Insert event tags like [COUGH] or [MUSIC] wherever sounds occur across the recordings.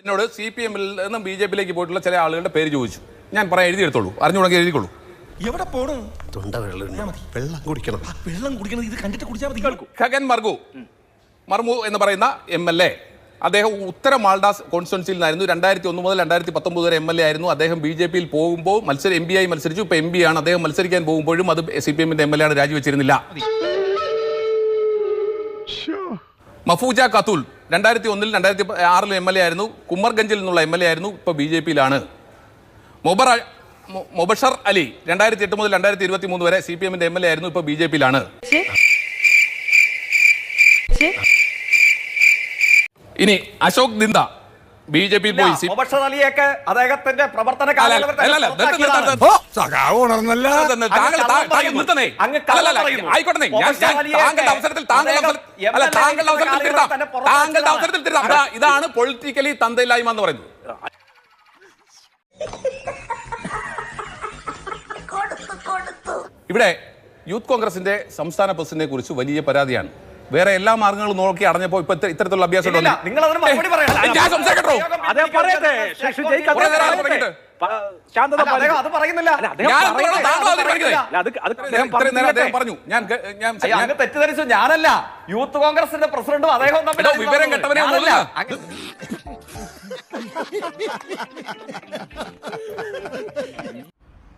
എന്നോട് C P എമ്മിൽ നിന്നും ബി ജെ പിയിലേക്ക് പോയിട്ടുള്ള ചില ആളുകളുടെ പേര് ചോദിച്ചു. ഞാൻ പറയാൻ എഴുതിയെടുത്തോളൂ. അറിഞ്ഞുകൊണ്ടെങ്കിൽ എഴുതിക്കോളൂ. എവിടെ പോണു? തൊണ്ട വെള്ളം വെള്ളം കുടിക്കണം. വെള്ളം കുടിക്കണം ഇത് കണ്ടിട്ട് കുടിച്ചാൽ മതി. ഖഗൻ മർഗു. മർമു എന്ന് പറയുന്ന എം എൽ എ അദ്ദേഹം ഉത്തര മാൾഡാസ് കോൺസ്റ്റിറ്റ്യൻസിയിൽ നിന്നായിരുന്നു. രണ്ടായിരത്തി ഒന്ന് മുതൽ രണ്ടായിരത്തി പത്തൊമ്പത് വരെ എം എൽ എ ആയിരുന്നു. അദ്ദേഹം ബി ജെ പിയിൽ പോകുമ്പോൾ മത്സരം എം ബി ആയി മത്സരിച്ചു. ഇപ്പൊ എം ബി ആണ്. അദ്ദേഹം മത്സരിക്കാൻ പോകുമ്പോഴും അത് സി പി എമ്മിന്റെ എം എൽ എ ആണ് രാജിവെച്ചിരുന്നില്ല. മഫൂജ കത്തുൽ. രണ്ടായിരത്തി ഒന്നിൽ രണ്ടായിരത്തി ആറിൽ എം എൽ എ ആയിരുന്നു. കുമ്മർഗഞ്ചിൽ നിന്നുള്ള എം എൽ എ ആയിരുന്നു. ഇപ്പോൾ ബി ജെ പിയിലാണ്. മൊബർ മൊബഷർ അലി രണ്ടായിരത്തി എട്ട് മുതൽ രണ്ടായിരത്തി ഇരുപത്തി മൂന്ന് വരെ സി പി എമ്മിന്റെ എം എൽ എ ആയിരുന്നു. ഇപ്പോൾ ബി ജെ പിയിലാണ്. ഇനി Ashok Dinda. B J P പോയി മുബഷർ അലിയൊക്കെ അദ്ദേഹത്തിന്റെ പ്രവർത്തന ആയിക്കോട്ടെ താങ്കളുടെ അവസരത്തിൽ താങ്കളുടെ അവസരത്തിൽ അവസരത്തിൽ തിരുത്താം. താങ്കളുടെ അവസരത്തിൽ തിരുത്താം. ഇതാണ് പൊളിറ്റിക്കലി തന്തയില്ലായ്മ എന്ന് പറയുന്നത്. ഇവിടെ യൂത്ത് കോൺഗ്രസിന്റെ സംസ്ഥാന പ്രസിഡന്റിനെ കുറിച്ച് വലിയ പരാതിയാണ്. വേറെ എല്ലാ മാർഗങ്ങളും നോക്കി അടഞ്ഞപ്പോ ഇപ്പൊ ഇത്ത- ഇത്തരത്തിലുള്ള അഭ്യാസം ഞാൻ സംസാരിക്കട്ടോ? പറഞ്ഞു. ഞാൻ തെറ്റിദ്ധരിച്ചു. ഞാനല്ല. യൂത്ത് കോൺഗ്രസിന്റെ പ്രസിഡന്റും അദ്ദേഹം തമ്മിൽ വിവരം കെട്ടവനെ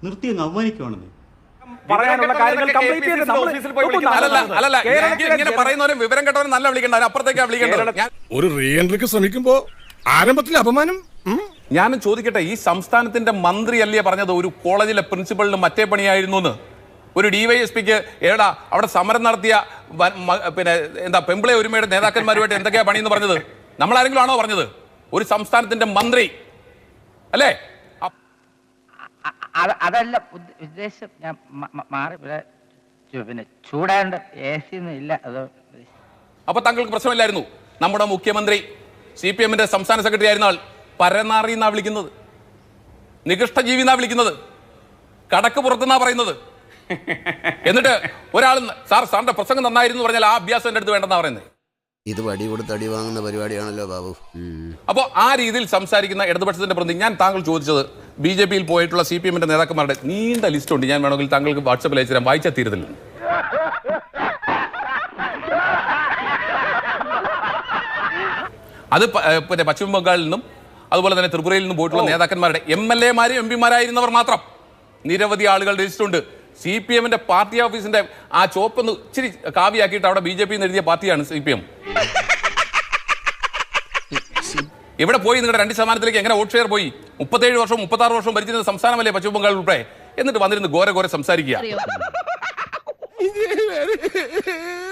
നിർത്തി അങ്ങ് അവമാനിക്കുവാണെന്നേ. പറയാനുള്ള കാര്യങ്ങൾ കംപ്ലീറ്റ് ചെയ്ത് നമ്മൾ ഓഫീസിൽ പോയി നോക്കൂ, അല്ലല്ല അല്ലല്ല. ഇങ്ങനെ പറയുന്നവരും വിവരം കെട്ടവനും നല്ല വിളിക്കണ്ട. വിളിക്കേണ്ടത്. ഒരു റീ എൻട്രിക്ക് ശ്രമിക്കുമ്പോ ആരംഭത്തിൽ അപമാനം? ഞാൻ ഞാനും ചോദിക്കട്ടെ ഈ സംസ്ഥാനത്തിന്റെ മന്ത്രി അല്ലേ പറഞ്ഞത്? ഒരു കോളേജിലെ പ്രിൻസിപ്പളിന് മറ്റേ പണിയായിരുന്നു എന്ന്. ഒരു ഡിവൈഎസ്പിക്ക് ഏടാ അവിടെ സമരം നടത്തിയ പിന്നെ എന്താ പെമ്പിളെ ഒരുമയുടെ നേതാക്കന്മാരുമായിട്ട് എന്തൊക്കെയാ പണിയെന്ന് പറഞ്ഞത്? നമ്മളാരെങ്കിലും ആണോ പറഞ്ഞത്? ഒരു സംസ്ഥാനത്തിന്റെ മന്ത്രി. അല്ലേ? അതല്ല ഉദ്ദ- ഉദ്ദേശം ഞാൻ മാറി ഇവിടെ പിന്നെ ചൂടാണ്ട് എ സി ഒന്നും ഇല്ല അത് അപ്പൊ താങ്കൾക്ക് പ്രശ്നമില്ലായിരുന്നു. നമ്മുടെ മുഖ്യമന്ത്രി സി പി എമ്മിന്റെ സംസ്ഥാന സെക്രട്ടറി ആയിരുന്ന ആൾ പരനാറി എന്നാ വിളിക്കുന്നത്. നികൃഷ്ടജീവി എന്നാ വിളിക്കുന്നത്. കടക്ക് പുറത്തുനിന്നാ പറയുന്നത്. എന്നിട്ട് ഒരാൾ സാർ സാറിന്റെ പ്രസംഗം നന്നായിരുന്നു പറഞ്ഞാൽ ആ അഭ്യാസം എന്റെ അടുത്ത് വേണ്ടെന്നാ പറയുന്നത്. ഇത് വടി കൊടുത്ത് അടി വാങ്ങുന്ന പരിപാടിയാണല്ലോ ബാബു. അപ്പോൾ ആ രീതിയിൽ സംസാരിക്കുന്ന ഇടതുപക്ഷത്തിന്റെ പ്രതി ഞാൻ താങ്കൾ ചോദിച്ചത് ബി ജെ പിയിൽ പോയിട്ടുള്ള സി പി എമ്മിന്റെ നേതാക്കന്മാരുടെ നീണ്ട ലിസ്റ്റ് ഉണ്ട് ഞാൻ വേണമെങ്കിൽ താങ്കൾക്ക് വാട്സപ്പിൽ അയച്ചു തരാം. വായിച്ചാൽ തീരത്തില്ല. അത് പിന്നെ പശ്ചിമ ബംഗാളിൽ നിന്നും അതുപോലെ തന്നെ ത്രിപുരയിൽ നിന്നും പോയിട്ടുള്ള നേതാക്കന്മാരുടെ എം എൽ എമാരും എം പിമാരായിരുന്നവർ മാത്രം നിരവധി ആളുകളുടെ ലിസ്റ്റ് ഉണ്ട് സി പി എമ്മിന്റെ പാർട്ടി ഓഫീസിന്റെ ആ ചോപ്പൊന്ന് ഇച്ചിരി കാവ്യാക്കിയിട്ട് അവിടെ ബി ജെ പി എഴുതിയ പാർട്ടിയാണ് സി പി എം. [LAUGHS] എവിടെ പോയി നിങ്ങളുടെ രണ്ട് ശതമാനത്തിലേക്ക് എങ്ങനെ വോട്ട് ഷെയർ പോയി? മുപ്പത്തേഴ് വർഷം മുപ്പത്താറ് വർഷം ഭരിച്ചിരുന്ന സംസ്ഥാനമല്ലേ പശ്ചിമ ബംഗാൾ ഉൾപ്പെടെ? എന്നിട്ട് വന്നിരുന്ന് ഘോര ഘോര സംസാരിക്കുക. [LAUGHS]